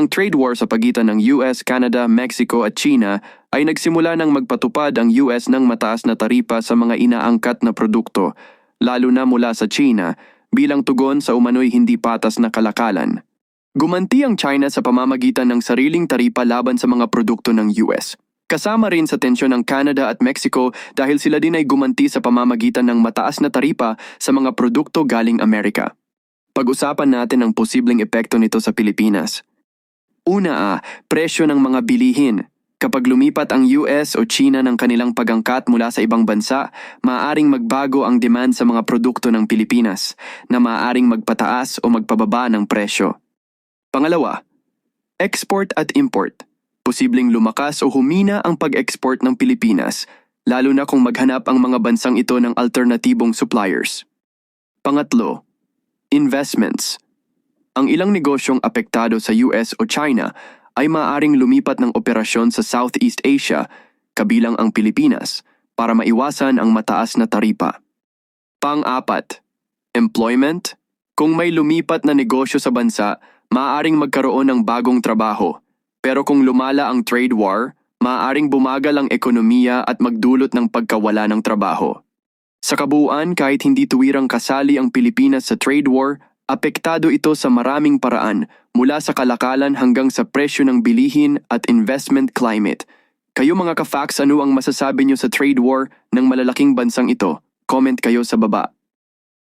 ang trade war sa pagitan ng US, Canada, Mexico at China ay nagsimula ng magpatupad ang US ng mataas na taripa sa mga inaangkat na produkto, lalo na mula sa China, bilang tugon sa umano'y hindi patas na kalakalan. Gumanti ang China sa pamamagitan ng sariling taripa laban sa mga produkto ng US. Kasama rin sa tensyon ng Canada at Mexico dahil sila din ay gumanti sa pamamagitan ng mataas na taripa sa mga produkto galing Amerika. Pag-usapan natin ang posibleng epekto nito sa Pilipinas. Una presyo ng mga bilihin. Kapag lumipat ang US o China ng kanilang pagangkat mula sa ibang bansa, maaaring magbago ang demand sa mga produkto ng Pilipinas na maaaring magpataas o magpababa ng presyo. Pangalawa, export at import. Posibleng lumakas o humina ang pag-export ng Pilipinas, lalo na kung maghanap ang mga bansang ito ng alternatibong suppliers. Pangatlo, investments. Ang ilang negosyong apektado sa US o China ay maaaring lumipat ng operasyon sa Southeast Asia, kabilang ang Pilipinas, para maiwasan ang mataas na taripa. Pang-apat, employment. Kung may lumipat na negosyo sa bansa, maaaring magkaroon ng bagong trabaho. Pero kung lumala ang trade war, maaaring bumagal ang ekonomiya at magdulot ng pagkawala ng trabaho. Sa kabuuan, kahit hindi tuwirang kasali ang Pilipinas sa trade war, apektado ito sa maraming paraan mula sa kalakalan hanggang sa presyo ng bilihin at investment climate. Kayo mga ka-facts, ano ang masasabi nyo sa trade war ng malalaking bansang ito? Comment kayo sa baba.